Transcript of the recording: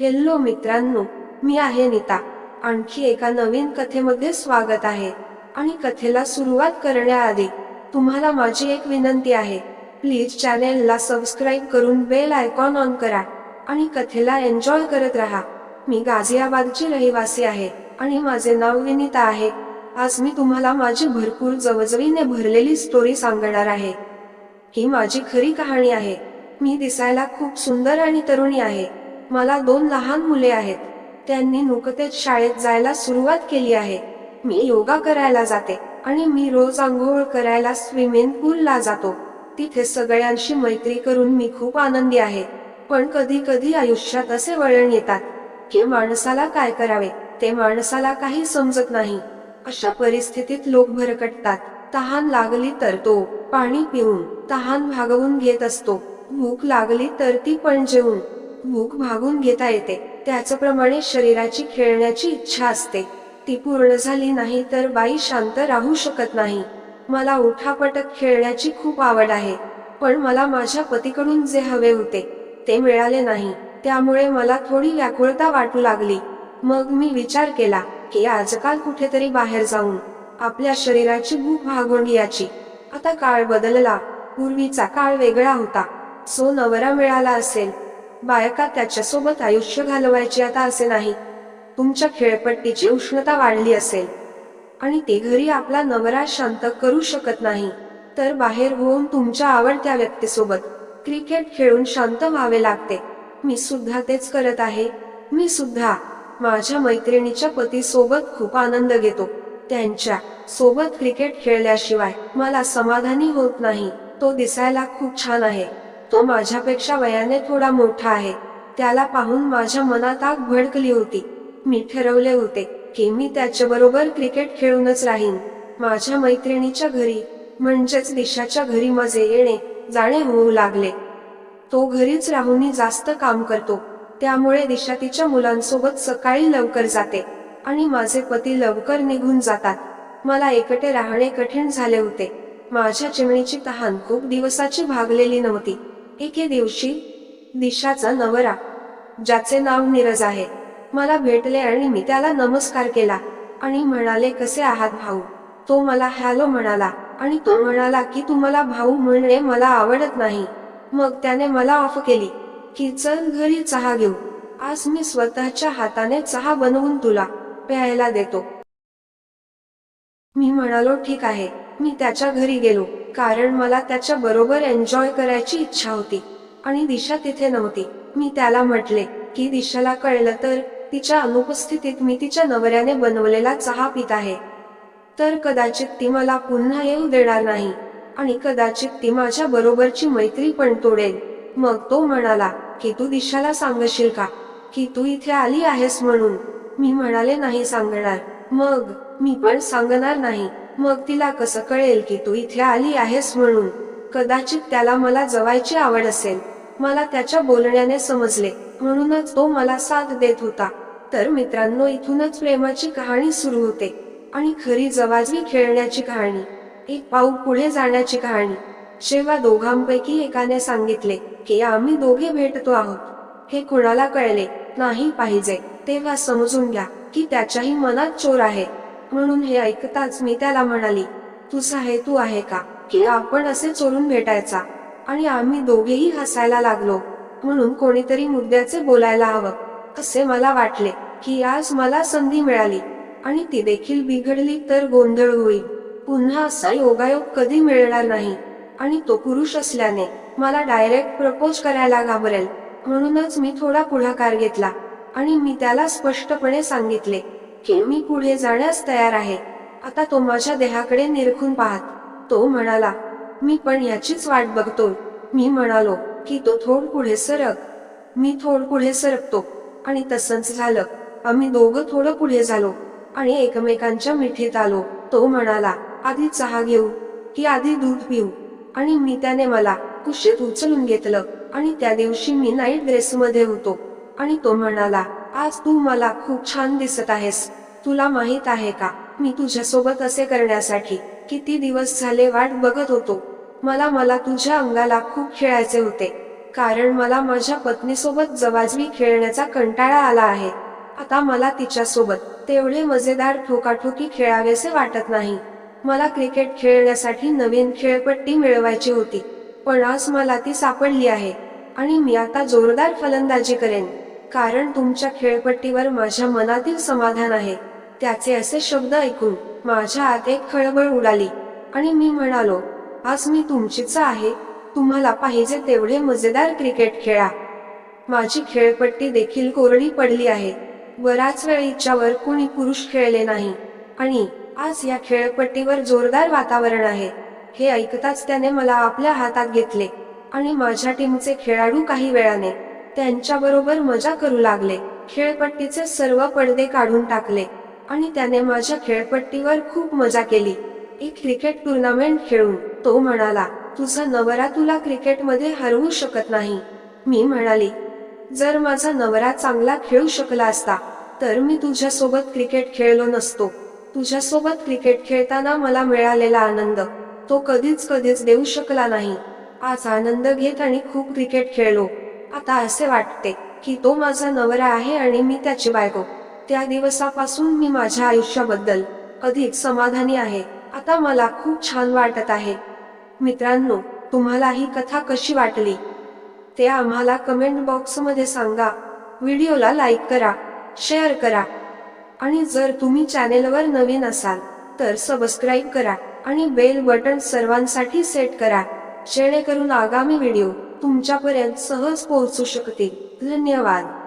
Hello मित्रांनो मी आहे नीता. आणखी एका नवीन कथेमध्ये स्वागत आहे. आणि कथेला सुरुवात करण्याआधी तुम्हाला माझी एक विनंती आहे. प्लीज चॅनेलला सबस्क्राईब करून बेल आयकॉन ऑन करा. आणि कथेला एन्जॉय करत राहा. मी गाझियाबादची रहिवासी आहे. आणि माझे नाव विनीता आहे. आज मी तुम्हाला माझी भरपूर जवजवीने भरलेली स्टोरी सांगणार आहे. ही माझी खरी कहाणी आहे. मी दिसायला खूप सुंदर आणि तरुणी आहे. मला दोन लहान मुले आहेत. त्यांनी नुकतेच शाळेत जायला सुरुवात केली आहे. मी योगा करायला जाते आणि मी रोज आंघोळ करायला स्विमिंग पूलला जातो. तिथे सगळ्यांशी मैत्री करून मी खूप आनंदी आहे. पण कधी कधी आयुष्यात असे वळण येतात की माणसाला काय करावे ते माणसाला काही समजत नाही. अशा परिस्थितीत लोक भरकटतात. तहान लागली तर तो पाणी पिऊन तहान भागवून घेत असतो. भूक लागली तर ती पण जेवून. भूक भागून घेता येते. त्याचप्रमाणे शरीराची खेळण्याची इच्छा असते. ती पूर्ण झाली नाही तर बाई शांत राहू शकत नाही. मला उठापटक खेळण्याची खूप आवड आहे. पण मला माझ्या पतीकडून जे हवे होते ते मिळाले नाही. त्यामुळे मला थोडी व्याकुळता वाटू लागली. मग मी विचार केला की आजकाल कुठेतरी बाहेर जाऊन आपल्या शरीराची भूक भागून घ्यायची. आता काळ बदलला. पूर्वीचा काळ वेगळा होता. सो नवरा मिळाला असेल. बायका त्याच्यासोबत आयुष्य घालवायचे आता असे नाही. तुमच्या खेळपट्टीची उष्णता वाढली असेल. आणि ते घरी आपला नवरा शांत करू शकत नाही. तर बाहेर होऊन तुमच्या आवडत्या व्यक्तीसोबत क्रिकेट खेळून शांत व्हावे लागते. मी सुद्धा तेच करत आहे. मी सुद्धा माझ्या मैत्रिणीच्या पतीसोबत खूप आनंद घेतो. त्यांच्यासोबत क्रिकेट खेळल्याशिवाय मला समाधानी होत नाही. तो दिसायला खूप छान आहे. तो माझ्यापेक्षा वयाने थोडा मोठा आहे. त्याला पाहून माझ्या मनात आग भडकली होती. मी ठरवले होते की मी त्याच्याबरोबर क्रिकेट खेळूनच राहीन. माझ्या मैत्रिणीच्या घरी म्हणजेच दिशाच्या घरी माझे येणे जाणे होऊ लागले. तो घरीच राहून जास्त काम करतो. त्यामुळे दिशा तिच्या मुलांसोबत सकाळी लवकर जाते. आणि माझे पती लवकर निघून जातात. मला एकटे राहणे कठीण झाले होते. माझ्या चिमणीची तहान खूप दिवसाची भागलेली नव्हती. एके दिवशी दिशाचा नवरा ज्याचे नाव नीरज आहे मला भेटले आणि मी त्याला नमस्कार केला आणि म्हणाले कसे आहात भाऊ? तो मला हॅलो म्हणाला आणि तो म्हणाला की तुम्हाला भाऊ म्हणणे मला आवडत नाही. मग त्याने मला ऑफ केली की चल घरी चहा घेऊ. आज मी स्वतःच्या हाताने चहा बनवून तुला प्यायला देतो. मी म्हणालो ठीक आहे. मी त्याच्या घरी गेलो कारण मला त्याच्या बरोबर एन्जॉय करायची इच्छा होती. आणि दिशा तिथे नव्हती. मी त्याला म्हटले की दिशाला कळलं तर तिच्या अनुपस्थितीत मी तिच्या नवऱ्याने बनवलेला चहा पित आहे. तर कदाचित ती मला पुन्हा येऊ देणार नाही. आणि कदाचित ती माझ्या बरोबरची मैत्री पण तोडेल. मग तो म्हणाला की तू दिशाला सांगशील का? की तू इथे आली आहेस म्हणून? मी म्हणाले नाही सांगणार. मग मी पण सांगणार नाही. मग तिला कसं कळेल की तू इथे आली आहेस म्हणून? कदाचित त्याला मला जवायची आवड असेल. मला त्याच्या बोलण्याने समजले. म्हणूनच तो मला साथ देत होता. तर मित्रांनो इथूनच प्रेमाची कहाणी सुरू होते. आणि खरी जवाजवी खेळण्याची कहाणी. एक पाऊल पुढे जाण्याची कहाणी. जेव्हा दोघांपैकी एकाने सांगितले की आम्ही दोघे भेटतो आहोत. हे कुणाला कळले? नाही पाहिजे. तेव्हा समजून घ्या की त्याच्याही मनात चोर आहे. म्हणून हे ऐकताच मी त्याला म्हणाली तुझा हेतू आहे का? की आपण असे चोरून भेटायचा? आणि आम्ही दोघेही हसायला लागलो. म्हणून कोणीतरी मुद्द्याचे बोलायला हवं. असे मला वाटले की आज मला संधी मिळाली. आणि ती देखील बिघडली तर गोंधळ होईल. पुन्हा असा योगायोग कधी मिळणार नाही. आणि तो पुरुष असल्याने मला डायरेक्ट प्रपोज करायला घाबरेल. म्हणूनच मी थोडा पुढाकार घेतला. आणि मी त्याला स्पष्टपणे सांगितले की मी पुढे जाण्यास तयार आहे. आता तो माझ्या देहाकडे निरखून पाहत तो म्हणाला मी पण याचीच वाट बघतोय. मी म्हणालो की तो थोड पुढे सरक. मी थोड पुढे सरकतो. आणि तसंच झालं. आम्ही दोघं थोडं पुढे झालो आणि एकमेकांच्या मिठीत आलो. तो म्हणाला आधी चहा घेऊ की आधी दूध पिऊ. आणि मी त्याने मला कुशीत उचलून घेतलं आणि त्या दिवशी मी नाईट ड्रेसमध्ये होतो. आणि तो म्हणाला आज तू मला खूप छान दिसत आहेस. तुला माहीत आहे का मी तुझ्यासोबत असे करण्यासाठी किती दिवस झाले वाट बघत होतो. मला मला तुझ्या अंगाला खूप खेळायचे होते. कारण मला माझ्या पत्नीसोबत जवाजवी खेळण्याचा कंटाळा आला आहे. आता मला तिच्यासोबत तेवढे मजेदार ठोकाठोकी खेळावेसे वाटत नाही. मला क्रिकेट खेळण्यासाठी नवीन खेळपट्टी मिळवायची होती. पण आज मला ती सापडली आहे. आणि मी आता जोरदार फलंदाजी करेन. कारण तुमच्या खेळपट्टीवर माझ्या मनातील समाधान आहे. त्याचे असे शब्द ऐकून माझ्या आत एक खळबळ उडाली. आणि मी म्हणालो आज मी तुमचीच आहे. तुम्हाला पाहिजे तेवढे मजेदार क्रिकेट खेळा. माझी खेळपट्टी देखील कोरडी पडली आहे. बराच वेळ हिच्यावर कुणी पुरुष खेळले नाही. आणि आज या खेळपट्टीवर जोरदार वातावरण आहे. हे ऐकताच त्याने मला आपल्या हातात घेतले. आणि माझ्या टीमचे खेळाडू काही वेळाने त्यांच्याबरोबर मजा करू लागले. खेळपट्टीचे सर्व पडदे काढून टाकले. आणि त्याने माझ्या खेळपट्टीवर खूप मजा केली. एक क्रिकेट टुर्नामेंट खेळून तो म्हणाला तुझा नवरा तुला क्रिकेटमध्ये हरवू शकत नाही. मी म्हणाली जर माझा नवरा चांगला खेळू शकला असता तर मी तुझ्यासोबत क्रिकेट खेळलो नसतो. तुझ्यासोबत क्रिकेट खेळताना मला मिळालेला आनंद तो कधीच कधीच देऊ शकला नाही. आज आनंद घेत आणि खूप क्रिकेट खेळलो. आता असे वाटते की तो माझा नवरा आहे आणि मी त्याची बायको. त्या दिवसापासून मी माझ्या आयुष्याबद्दल अधिक समाधानी आहे. आता मला खूप छान वाटत आहे. मित्रांनो तुम्हाला ही कथा कशी वाटली? ते आम्हाला कमेंट बॉक्समध्ये सांगा. व्हिडिओला लाईक करा शेअर करा. आणि जर तुम्ही चॅनेलवर नवीन असाल तर सबस्क्राईब करा आणि बेल बटन सर्वांसाठी सेट करा. जेणेकरून आगामी व्हिडिओ तुमच्यापर्यंत सहज पोहोचू शकते. धन्यवाद.